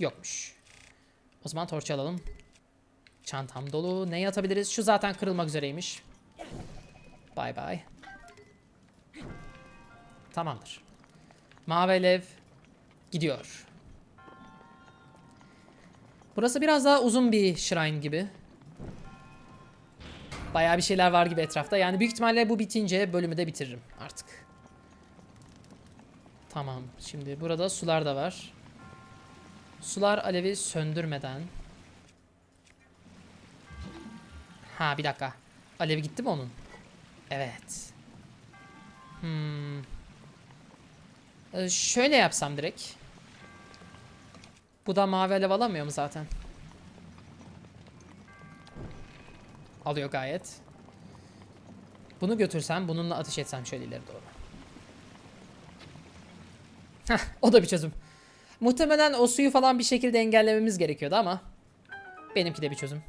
Yokmuş. O zaman torç alalım. Çantam dolu. Neyi atabiliriz? Şu zaten kırılmak üzereymiş. Bay bay. Tamamdır. Mavi alev gidiyor. Burası biraz daha uzun bir shrine gibi. Bayağı bir şeyler var gibi etrafta. Yani büyük ihtimalle bu bitince bölümü de bitiririm artık. Tamam. Şimdi burada sular da var. Sular alevi söndürmeden. Ha bir dakika. Alevi gitti mi onun? Evet. Hmm. Ee, şöyle yapsam direkt. Bu da mavi alev alamıyor mu zaten? Alıyor gayet. Bunu götürsem, bununla ateş etsem şöyle ileri doğru. Heh, o da bir çözüm. Muhtemelen o suyu falan bir şekilde engellememiz gerekiyordu ama benimki de bir çözüm.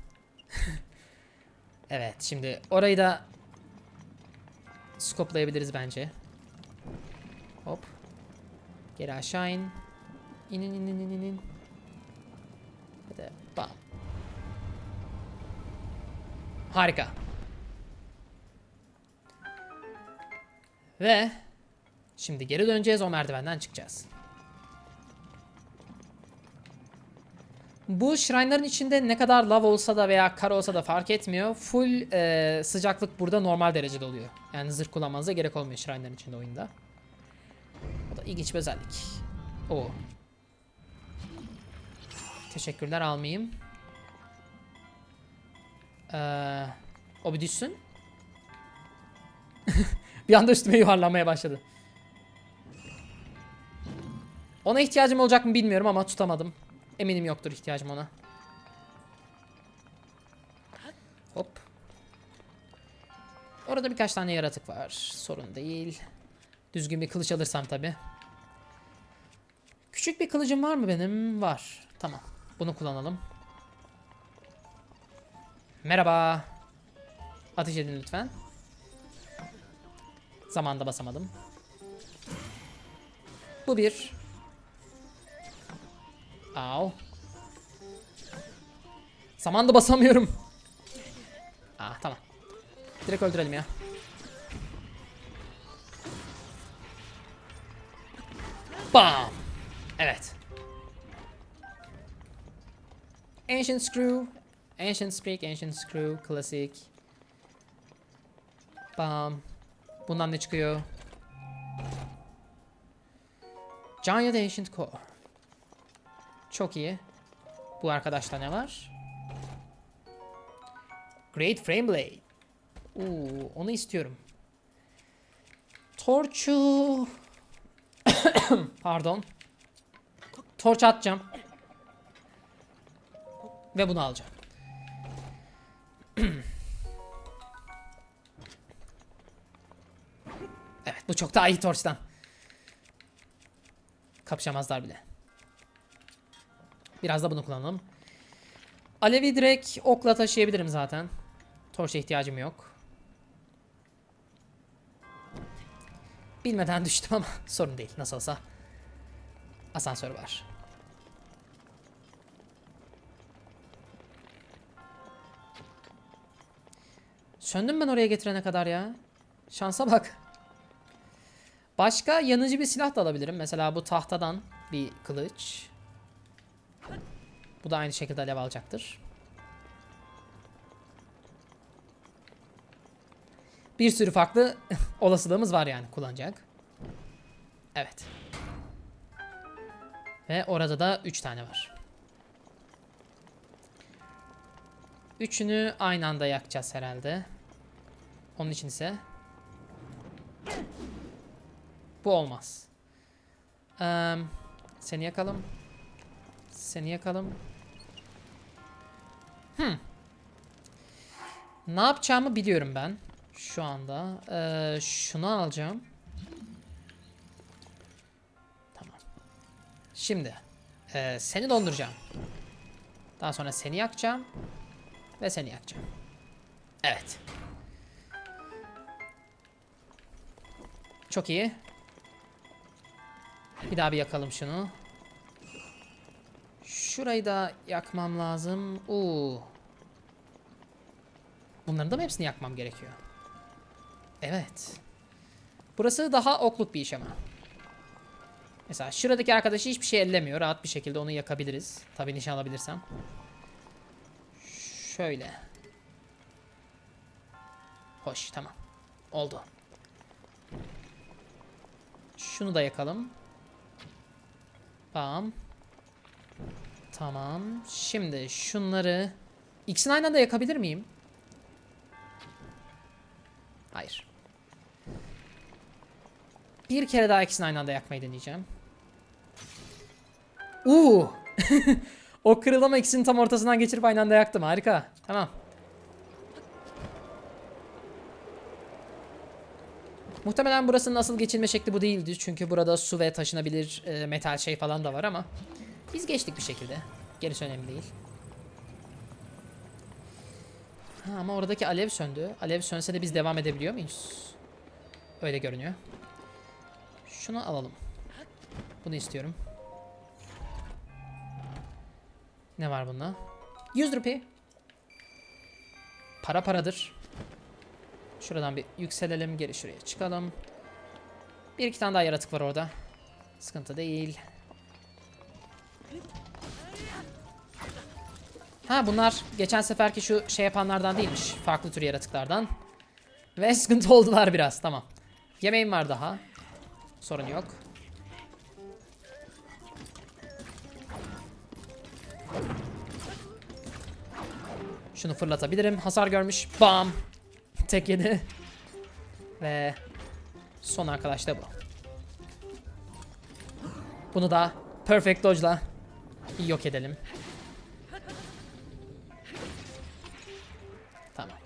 evet, şimdi orayı da skoplayabiliriz bence. Hop. Geri aşağı in. İn in in in in in. Hadi bam. Harika. Ve şimdi geri döneceğiz o merdivenden çıkacağız. Bu shrine'ların içinde ne kadar lav olsa da veya kar olsa da fark etmiyor. Full e, sıcaklık burada normal derecede oluyor. Yani zırh kullanmanıza gerek olmuyor shrine'ların içinde oyunda. O da ilginç bir özellik. O. Teşekkürler almayayım. Ee, o bir düşsün. bir anda üstüme yuvarlanmaya başladı. Ona ihtiyacım olacak mı bilmiyorum ama tutamadım. Eminim yoktur ihtiyacım ona. Hop. Orada birkaç tane yaratık var. Sorun değil. Düzgün bir kılıç alırsam tabi. Küçük bir kılıcım var mı benim? Var. Tamam. Bunu kullanalım. Merhaba. Ateş edin lütfen. Zamanda basamadım. Bu bir. Au. Zamanda basamıyorum. Ah tamam. Direkt öldürelim ya. Bam. Evet. Ancient Screw. Ancient Sprig, Ancient Screw, Classic. Bam. Bundan ne çıkıyor? Giant Ancient Core. Çok iyi. Bu arkadaşta ne var? Great Frame Blade. Oo, onu istiyorum. Torçu. Pardon. Torç atacağım. Ve bunu alacağım. evet bu çok daha iyi torçtan. Kapışamazlar bile. Biraz da bunu kullanalım. Alevi direkt okla taşıyabilirim zaten. Torç'a ihtiyacım yok. Bilmeden düştüm ama sorun değil. Nasıl olsa asansör var. Söndüm ben oraya getirene kadar ya. Şansa bak. Başka yanıcı bir silah da alabilirim. Mesela bu tahtadan bir kılıç. Bu da aynı şekilde alev alacaktır. Bir sürü farklı olasılığımız var yani kullanacak. Evet. Ve orada da 3 tane var. Üçünü aynı anda yakacağız herhalde. Onun için ise bu olmaz. Eee, seni yakalım. Seni yakalım. Hmm. Ne yapacağımı biliyorum ben. Şu anda. Ee, şunu alacağım. Tamam. Şimdi. ee, seni donduracağım. Daha sonra seni yakacağım. Ve seni yakacağım. Evet. Çok iyi. Bir daha bir yakalım şunu. Şurayı da yakmam lazım. Oo. Bunların da mı hepsini yakmam gerekiyor? Evet. Burası daha okluk bir iş ama. Mesela şuradaki arkadaşı hiçbir şey ellemiyor. Rahat bir şekilde onu yakabiliriz. Tabii nişan alabilirsem. Şöyle. Hoş tamam. Oldu. Şunu da yakalım. Bam. Tamam. Şimdi şunları ikisini aynı anda yakabilir miyim? Hayır. Bir kere daha ikisini aynı anda yakmayı deneyeceğim. Uuu. o kırılama ikisini tam ortasından geçirip aynı anda yaktım. Harika. Tamam. Muhtemelen burasının asıl geçilme şekli bu değildi. Çünkü burada su ve taşınabilir e, metal şey falan da var ama biz geçtik bir şekilde. Gerisi önemli değil. Ha, ama oradaki alev söndü. Alev sönse de biz devam edebiliyor muyuz? Öyle görünüyor. Şunu alalım. Bunu istiyorum. Ne var bunda? 100 rupi. Para paradır. Şuradan bir yükselelim. Geri şuraya çıkalım. Bir iki tane daha yaratık var orada. Sıkıntı değil. Ha bunlar geçen seferki şu şey yapanlardan değilmiş. Farklı tür yaratıklardan. Ve sıkıntı oldular biraz. Tamam. Yemeğim var daha. Sorun yok. Şunu fırlatabilirim. Hasar görmüş. Bam. Tek yedi. Ve son arkadaş da bu. Bunu da Perfect Dodge'la yok edelim. Tamam.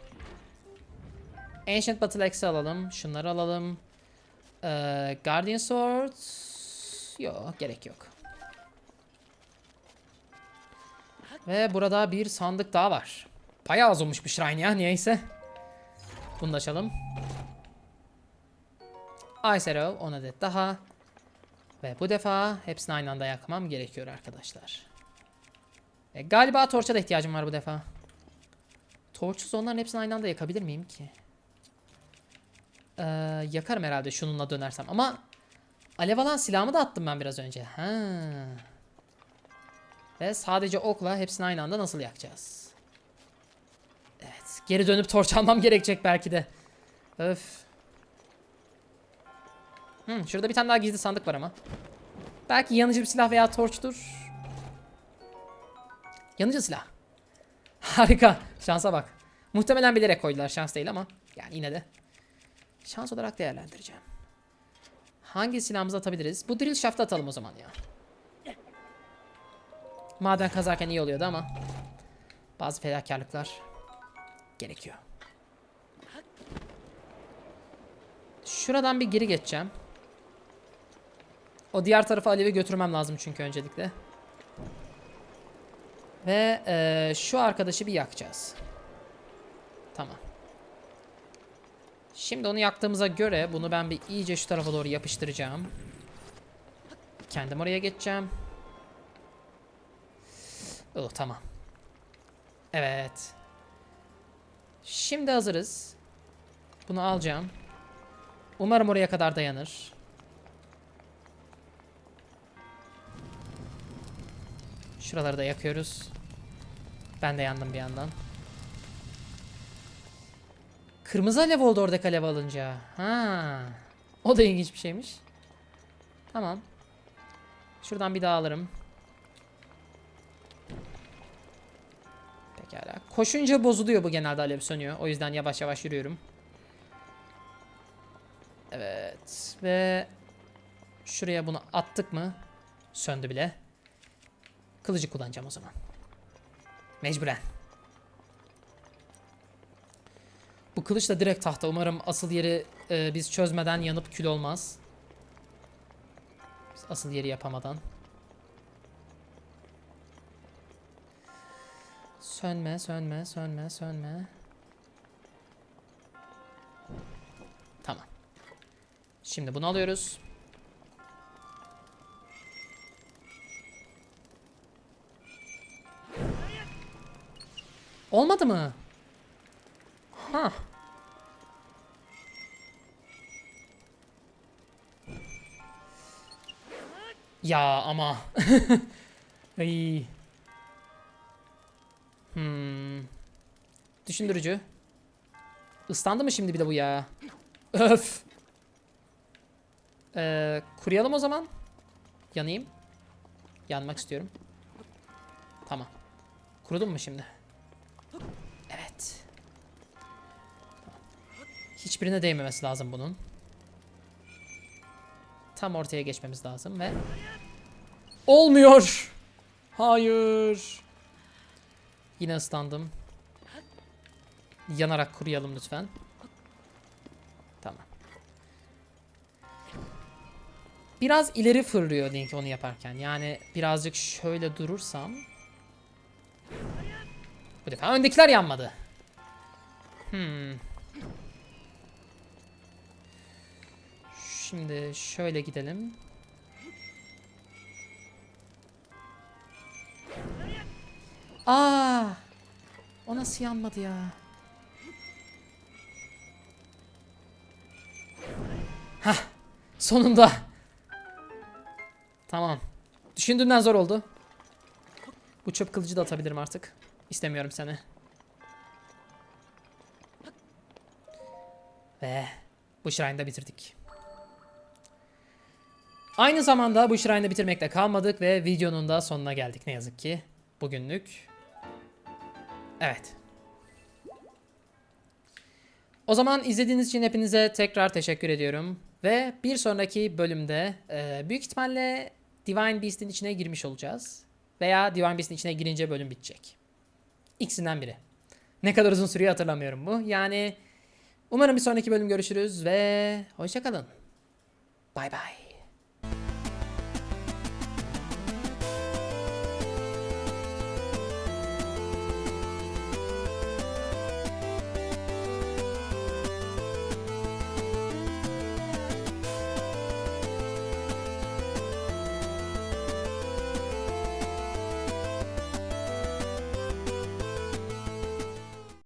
Ancient Battle Axe'i alalım. Şunları alalım. Ee, Guardian Sword. Yok gerek yok. Ve burada bir sandık daha var. Bayağı az olmuş bir shrine ya niyeyse. Bunu da açalım. Ice Arrow 10 adet daha. Ve bu defa hepsini aynı anda yakmam gerekiyor arkadaşlar. E, galiba torça da ihtiyacım var bu defa. Torçsuz onların hepsini aynı anda yakabilir miyim ki? Ee, yakarım herhalde şununla dönersem. Ama alev alan silahımı da attım ben biraz önce. Ha. Ve sadece okla hepsini aynı anda nasıl yakacağız? Evet. Geri dönüp torç almam gerekecek belki de. Öf. Hmm, şurada bir tane daha gizli sandık var ama. Belki yanıcı bir silah veya torçtur. Yanıcı silah. Harika. Şansa bak. Muhtemelen bilerek koydular. Şans değil ama. Yani yine de. Şans olarak değerlendireceğim. Hangi silahımızı atabiliriz? Bu drill shaft'ı atalım o zaman ya. Maden kazarken iyi oluyordu ama. Bazı fedakarlıklar gerekiyor. Şuradan bir geri geçeceğim. O diğer tarafa Alev'i götürmem lazım çünkü öncelikle. Ve eee, şu arkadaşı bir yakacağız. Tamam. Şimdi onu yaktığımıza göre bunu ben bir iyice şu tarafa doğru yapıştıracağım. Kendim oraya geçeceğim. Oh tamam. Evet. Şimdi hazırız. Bunu alacağım. Umarım oraya kadar dayanır. Şuraları da yakıyoruz. Ben de yandım bir yandan. Kırmızı alev oldu oradaki alev alınca. Ha. O da ilginç bir şeymiş. Tamam. Şuradan bir daha alırım. Pekala. Koşunca bozuluyor bu genelde alev sönüyor. O yüzden yavaş yavaş yürüyorum. Evet. Ve şuraya bunu attık mı? Söndü bile. Kılıcı kullanacağım o zaman. Mecburen. Bu kılıç da direkt tahta. Umarım asıl yeri e, biz çözmeden yanıp kül olmaz. Biz asıl yeri yapamadan. Sönme, sönme, sönme, sönme. Tamam. Şimdi bunu alıyoruz. Olmadı mı? Ha. Ya ama. Ay. Hmm. Düşündürücü. Islandı mı şimdi bir de bu ya? Öf. Ee, kuruyalım o zaman. Yanayım. Yanmak istiyorum. Tamam. Kurudun mu şimdi? Evet. Hiçbirine değmemesi lazım bunun. Tam ortaya geçmemiz lazım ve... Olmuyor! Hayır! Yine ıslandım. Yanarak kuruyalım lütfen. Tamam. Biraz ileri fırlıyor Link onu yaparken. Yani birazcık şöyle durursam... Bu defa öndekiler yanmadı. Hmm. Şimdi şöyle gidelim. Aa! O nasıl yanmadı ya? Hah! Sonunda. Tamam. Düşündüğümden zor oldu. Bu çöp kılıcı da atabilirim artık. İstemiyorum seni. Ve bu şirayını bitirdik. Aynı zamanda bu şirayını bitirmekle kalmadık ve videonun da sonuna geldik ne yazık ki. Bugünlük. Evet. O zaman izlediğiniz için hepinize tekrar teşekkür ediyorum. Ve bir sonraki bölümde e, büyük ihtimalle Divine Beast'in içine girmiş olacağız. Veya Divine Beast'in içine girince bölüm bitecek. İkisinden biri. Ne kadar uzun sürüyor hatırlamıyorum bu. Yani umarım bir sonraki bölüm görüşürüz ve hoşçakalın. Bay bay.